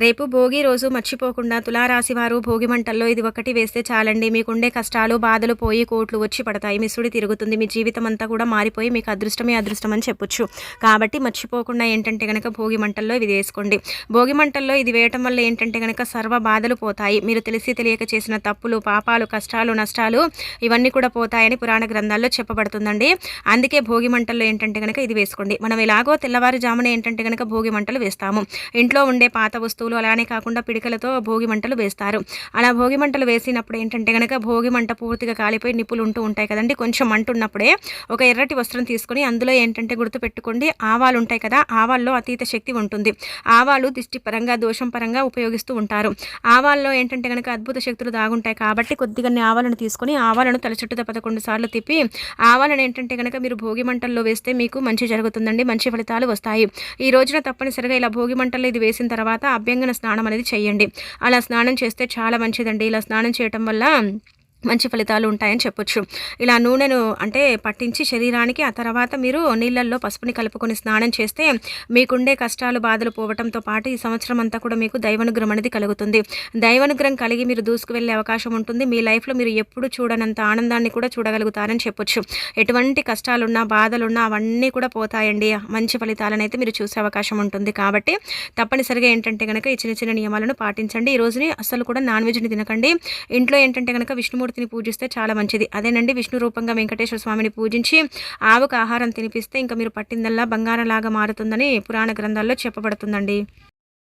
రేపు భోగి రోజు మర్చిపోకుండా తులారాశివారు భోగి మంటల్లో ఇది ఒకటి వేస్తే చాలండి. మీకుండే కష్టాలు బాధలు పోయి కోట్లు వచ్చి పడతాయి. మిసుడి తిరుగుతుంది. మీ జీవితం అంతా కూడా మారిపోయి మీకు అదృష్టమే అదృష్టం అని చెప్పొచ్చు. కాబట్టి మర్చిపోకుండా ఏంటంటే కనుక భోగి మంటల్లో ఇది వేసుకోండి. భోగి మంటల్లో ఇది వేయటం వల్ల ఏంటంటే కనుక సర్వ బాధలు పోతాయి. మీరు తెలిసి తెలియక చేసిన తప్పులు పాపాలు కష్టాలు నష్టాలు ఇవన్నీ కూడా పోతాయని పురాణ గ్రంథాల్లో చెప్పబడుతుందండి. అందుకే భోగి మంటల్లో ఏంటంటే కనుక ఇది వేసుకోండి. మనం ఎలాగో తెల్లవారుజామున ఏంటంటే కనుక భోగి మంటలు వేస్తాము. ఇంట్లో ఉండే పాత వస్తువు వస్తువులు అలానే కాకుండా పిడికలతో భోగి మంటలు వేస్తారు. అలా భోగి మంటలు వేసినప్పుడు ఏంటంటే కనుక భోగి మంట పూర్తిగా కాలిపోయి నిప్పులు ఉంటూ ఉంటాయి కదండి. కొంచెం మంటున్నప్పుడే ఒక ఎర్రటి వస్త్రం తీసుకొని అందులో ఏంటంటే గుర్తు పెట్టుకోండి ఆవాలు ఉంటాయి కదా ఆవాల్లో అతీత శక్తి ఉంటుంది. ఆవాలు దిష్టి పరంగా దోషం పరంగా ఉపయోగిస్తూ ఉంటారు. ఆవాల్లో ఏంటంటే కనుక అద్భుత శక్తులు దాగుంటాయి కాబట్టి కొద్దిగా ఆవాలను తీసుకొని ఆవాలను తల చుట్టూ పదకొండు సార్లు తిప్పి ఆవాలను ఏంటంటే కనుక మీరు భోగి మంటల్లో వేస్తే మీకు మంచి జరుగుతుందండి మంచి ఫలితాలు వస్తాయి. ఈ రోజున తప్పనిసరిగా ఇలా భోగి మంటల్లో ఇది వేసిన తర్వాత అభ్య అభ్యంగన స్నానం అనేది చేయండి. అలా స్నానం చేస్తే చాలా మంచిదండి. ఇలా స్నానం చేయటం వల్ల మంచి ఫలితాలు ఉంటాయని చెప్పొచ్చు. ఇలా నూనెను అంటే పట్టించి శరీరానికి ఆ తర్వాత మీరు నీళ్ళల్లో పసుపుని కలుపుకొని స్నానం చేస్తే మీకుండే కష్టాలు బాధలు పోవటంతో పాటు ఈ సంవత్సరం అంతా కూడా మీకు దైవనుగ్రహం అనేది కలుగుతుంది. దైవనుగ్రహం కలిగి మీరు దూసుకు వెళ్ళే అవకాశం ఉంటుంది. మీ లైఫ్లో మీరు ఎప్పుడు చూడనంత ఆనందాన్ని కూడా చూడగలుగుతారని చెప్పొచ్చు. ఎటువంటి కష్టాలున్నా బాధలున్నా అవన్నీ కూడా పోతాయండి. మంచి ఫలితాలను అయితే మీరు చూసే అవకాశం ఉంటుంది. కాబట్టి తప్పనిసరిగా ఏంటంటే కనుక ఈ చిన్న చిన్న నియమాలను పాటించండి. ఈ రోజుని అసలు కూడా నాన్ వెజ్ని తినకండి. ఇంట్లో ఏంటంటే కనుక విష్ణుమూర్తి విష్ణుమూర్తిని పూజిస్తే చాలా మంచిది. అదేనండి విష్ణు రూపంగా వెంకటేశ్వర స్వామిని పూజించి ఆవుకు ఆహారం తినిపిస్తే ఇంకా మీరు పట్టిందల్లా బంగారంలాగా మారుతుందని పురాణ గ్రంథాల్లో చెప్పబడుతుందండి.